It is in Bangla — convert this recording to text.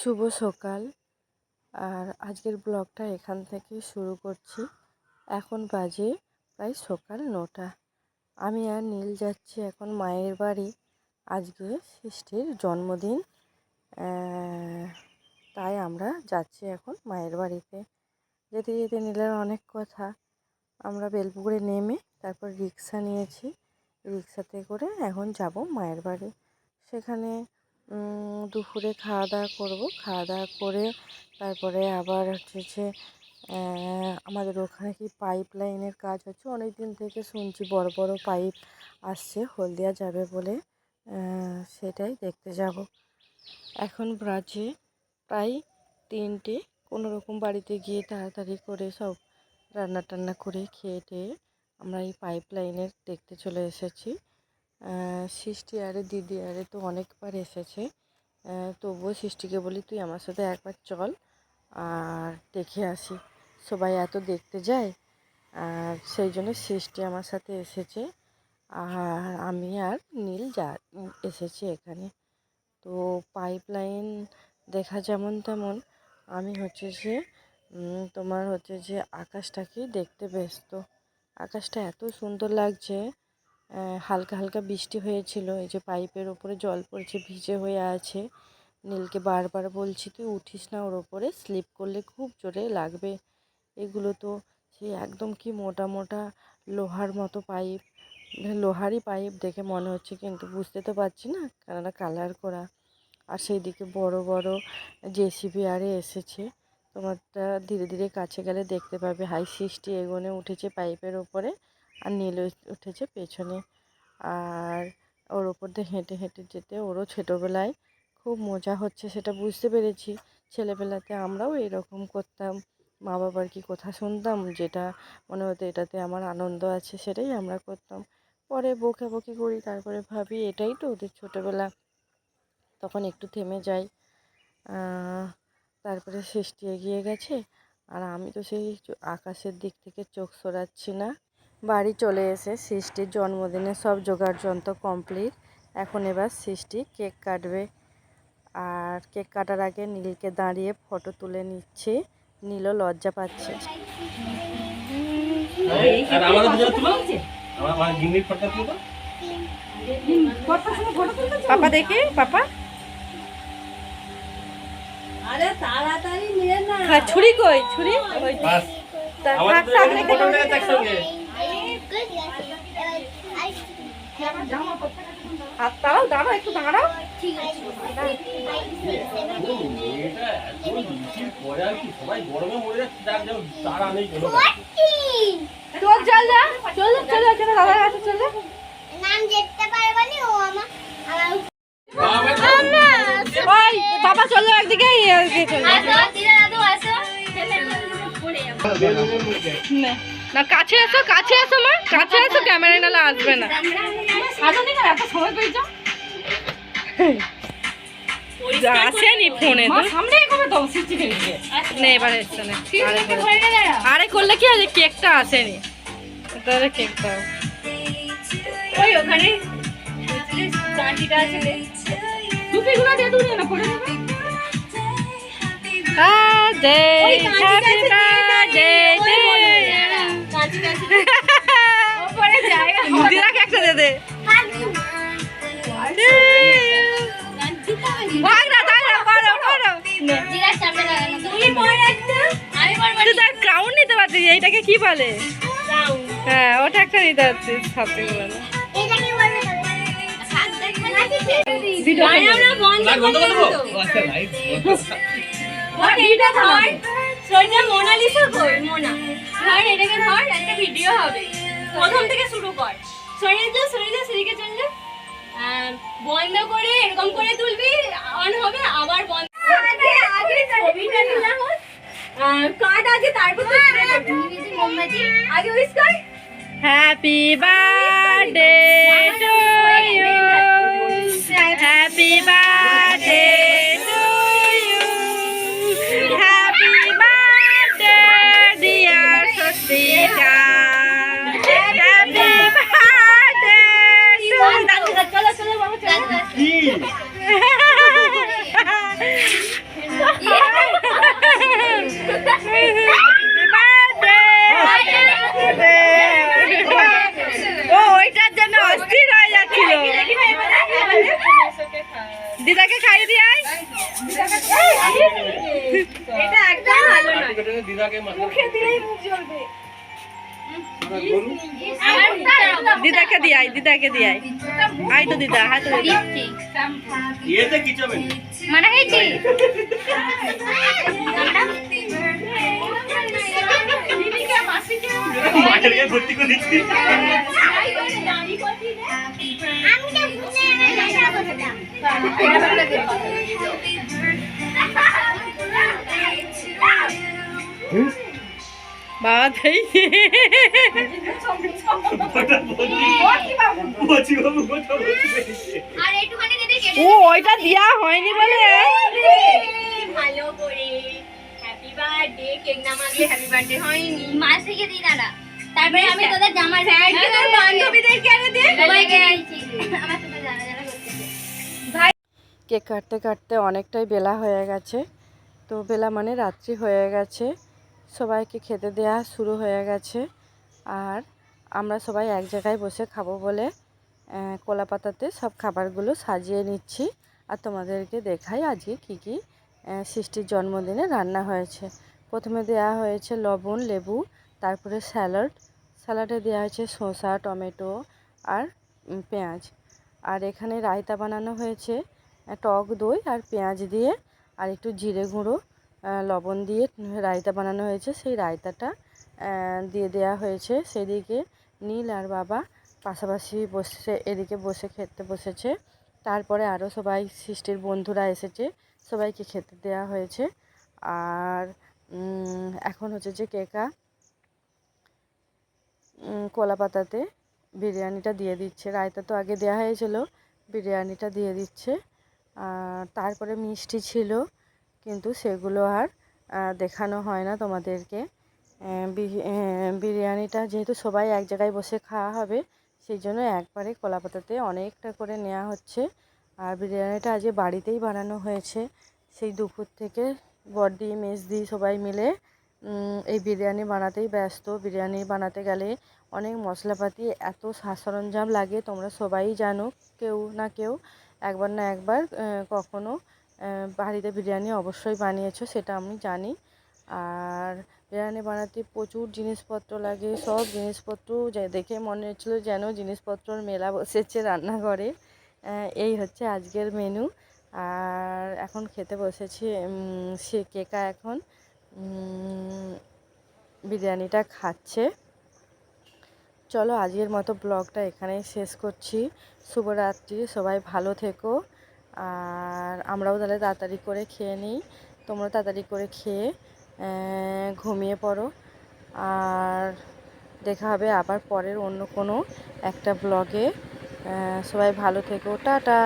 শুভ সকাল। আর আজকের ব্লগটা এখান থেকে শুরু করছি। এখন বাজে প্রায় সকাল নটা। আমি আর নীল যাচ্ছি এখন মায়ের বাড়ি। আজকে সৃষ্টির জন্মদিন। তাই আমরা যাচ্ছি এখন মায়ের বাড়িতে। যেতে যেতে নীলের অনেক কথা। আমরা বেলপুকুরে নেমে তারপর রিক্সা নিয়েছি। রিক্সাতে করে এখন যাব মায়ের বাড়ি। সেখানে দুপুরে খাওয়া দাওয়া করব। খাওয়া দাওয়া করে তারপরে আবার হচ্ছে যে আমাদের ওখানে কি পাইপ লাইনের কাজ হচ্ছে অনেক দিন থেকে শুনছি বড় বড় পাইপ আসছে, হলদিয়া যাবে বলে সেটাই দেখতে যাব। এখন বাজে প্রায় তিনটে, কোনো রকম বাড়িতে গিয়ে তাড়াতাড়ি করে সব রান্না টান্না করে খেয়ে টেয়ে আমরা এই পাইপ লাইনের দেখতে চলে এসেছি। সৃষ্টি আরে দিদি আরে তো অনেকবার এসেছে। তবুও সৃষ্টিকে বলি তুই আমার সাথে একবার চল আর দেখে আসি। সবাই এত দেখতে যায় আর সেই জন্য সৃষ্টি আমার সাথে এসেছে আর আমি আর নীল যা এসেছি এখানে। তো পাইপ লাইন দেখা যেমন তেমন আমি হচ্ছে যে তোমার হচ্ছে যে আকাশটাকে দেখতে ব্যস্ত। আকাশটা এত সুন্দর লাগছে হালকা হালকা বৃষ্টি হয়েছিল। এই যে পাইপের ওপরে জল পড়ছে, ভিজে হয়ে আছে। নীলকে বারবার বলছি, তুই উঠিস না ওর ওপরে, স্লিপ করলে খুব জোরে লাগবে। এগুলো তো সেই একদম কি মোটা মোটা লোহার মতো পাইপ লোহারই পাইপ দেখে মনে হচ্ছে কিন্তু বুঝতে তো পারছি না কেননা কালার করা। আর সেই দিকে বড় বড় জেসিবি আরে এসেছে। তোমারটা ধীরে ধীরে কাছে গেলে দেখতে পাবে। হাই সৃষ্টি এগোনে উঠেছে পাইপের ওপরে আর নীল উঠেছে পেছনে। আর ওর ওপর দিয়ে হেঁটে হেঁটে যেতে ওরও ছোটোবেলায় খুব মজা হচ্ছে, সেটা বুঝতে পেরেছি। ছেলেবেলাতে আমরাও এরকম করতাম। মা বাবার কি কথা শুনতাম? যেটা মনে হতো এটাতে আমার আনন্দ আছে, সেটাই আমরা করতাম। পরে বকে বকাবকি করি, তারপরে ভাবি এটাই তো ওদের ছোটোবেলা। তখন একটু থেমে যাই। তারপরে সৃষ্টি এগিয়ে গেছে। আর আমি তো সেই আকাশের দিক থেকে চোখ সরাচ্ছি না। বাড়ি চলে এসে সৃষ্টির জন্মদিনে সব জোগাড় যন্ত্র কমপ্লিট। এখন এবার সৃষ্টি কেক কাটবে। আর কেক কাটার আগে নীলকে দাঁড়িয়ে ফটো তুলে নিচ্ছে। নীলও লজ্জা পাচ্ছে। পাপা দেখি পাপা। আরে তাড়াতাড়ি নিয়ে না। হ্যাঁ ছুরি কই ছুরি? ওই বাস। তা থাক, থাক, যেন তারা নেই কোনো তোর চল যা চল চল চল দাদার কাছে চল নাম দেখতে পারবে না ও আমার আমার ওই বাবা চল একদিকে। আসো দিদা দাদু আসো পড়ে যাব নে। না কাছে এসো কাছে এসো মা কাছে এসো ক্যামেরায় নালে আসবে না। আসেনি ফোনে নে এবার এসছে না। আরে করলে কি আছে কেকটা আসেনি তাহলে কেকটা ওই ওখানে চাটিটা আছে টুপিগুলো দিয়ে দূরে না পড়ে যাবে বার্থডে হ্যাপি বার্থডে কাঁচিটা আছে ওপরে জায়গা দিদাকে একটা দে। দে ক্রাউন নিতে পারতিস এইটাকে কি বলে? হ্যাঁ ওটা একটা নিতে পারতিস সাথে বলে। ধর এইটা ধর। সোজা মোনালিসা কই মোনা। ধর এটাকে ধর একটা ভিডিও হবে। প্রথম থেকে শুরু কর। সরে যা সরে যা সেদিকে চল যা। বন্ধ করে এরকম করে তুলবি অন হবে আবার বন্ধ আগে আগে ছবিটা নিলাম কাট আগে তারপর তো স্প্রে করবি মোমবাতি আগে উইস কর। Happy birthday to you happy birthday ও ওইটার জন্য অস্থির হয়ে যাচ্ছিল। দিদাকে খাইয়ে দিয়ে এটা একদম ভালো না দিদাকে মুখে দিলেই মুখ জ্বলবে। দিদাকে দিয়াই দিদাকে দিয়াই আই তো দিদা মানে হয়েছে মায়ের বাবা তাই ও ওইটা দেয়া হয়নি বলে। ভালো করে হ্যাপি বার্থডে কেক না মাগলে হ্যাপি বার্থডে হয়নি। মাস থেকে দিই দাদা। তারপরে আমি তোদের জামা থ্যাংক ইউ তোর বান্ধবীদেরকে আরে দে সবাইকে আমার সাথে জানা জানা করতেছে কেক কাটতে কাটতে অনেকটাই বেলা হয়ে গেছে। তো বেলা মানে রাত্রি হয়ে গেছে। সবাইকে খেতে দেওয়া শুরু হয়ে গেছে। আর আমরা সবাই এক জায়গায় বসে খাব বলে আহ, কলা পাতাতে সব খাবারগুলো সাজিয়ে নিচ্ছি। আর তোমাদেরকে দেখাই আজকে কী কী সৃষ্টির জন্মদিনে রান্না হয়েছে। প্রথমে দেওয়া হয়েছে লবণ লেবু তারপরে স্যালাড। স্যালাডে দেওয়া হয়েছে শসা টমেটো আর পেঁয়াজ। আর এখানে রায়তা বানানো হয়েছে টক দই আর পেঁয়াজ দিয়ে আর একটু জিরে গুঁড়ো। লবণ দিয়ে রায়তা বানানো হয়েছে। সেই রায়তাটা দিয়ে দেওয়া হয়েছে। সেদিকে নীল আর বাবা পাশাপাশি বসে এদিকে বসে খেতে বসেছে। তারপরে আরও সবাই, সৃষ্টির বন্ধুরা এসেছে, সবাইকে খেতে দেওয়া হয়েছে। আর এখন হচ্ছে যে কেকা কলা পাতাতে বিরিয়ানিটা দিয়ে দিচ্ছে। রায়তা তো আগে দেওয়া হয়েছিল, বিরিয়ানিটা দিয়ে দিচ্ছে। আর, তারপরে মিষ্টি ছিল। কিন্তু সেগুলো আর দেখানো হয় না তোমাদেরকে। বিরিয়ানিটা যেহেতু সবাই এক জায়গায় বসে খাওয়া হবে, সেই জন্য একবারে কলা পাতাতে অনেকটা করে নেওয়া হচ্ছে। আর বিরিয়ানিটা আজকে বাড়িতেই বানানো হয়েছে। সেই দুপুর থেকে বড়দি, মেজদি সবাই মিলে এই বিরিয়ানি বানাতেই ব্যস্ত। বিরিয়ানি বানাতে গেলে অনেক মশলাপাতি, এত সরঞ্জাম লাগে, তোমরা সবাই জানো, কেউ না কেউ একবার না একবার কখনো বাড়িতে বিরিয়ানি অবশ্যই বানিয়েছো, সেটা আমি জানি। আর বিরিয়ানি বানাতে প্রচুর জিনিসপত্র লাগে, সব জিনিসপত্র দেখে মনে হচ্ছিল যেন জিনিসপত্রর মেলা বসেছে রান্নাঘরে। এই হচ্ছে আজকের মেনু আর এখন খেতে বসেছি সে কেকা এখন বিরিয়ানিটা খাচ্ছে। চলো আজকের মতো ব্লগটা এখানেই শেষ করছি। শুভরাত্রি, সবাই ভালো থেকো। আর আমরাও তাহলে তাড়াতাড়ি করে খেয়ে নিই। তোমরা তাড়াতাড়ি করে খেয়ে ঘুমিয়ে পড়ো। আর দেখা হবে আবার পরের অন্য কোনো একটা ব্লগে সবাই ভালো থেকো। টাটা!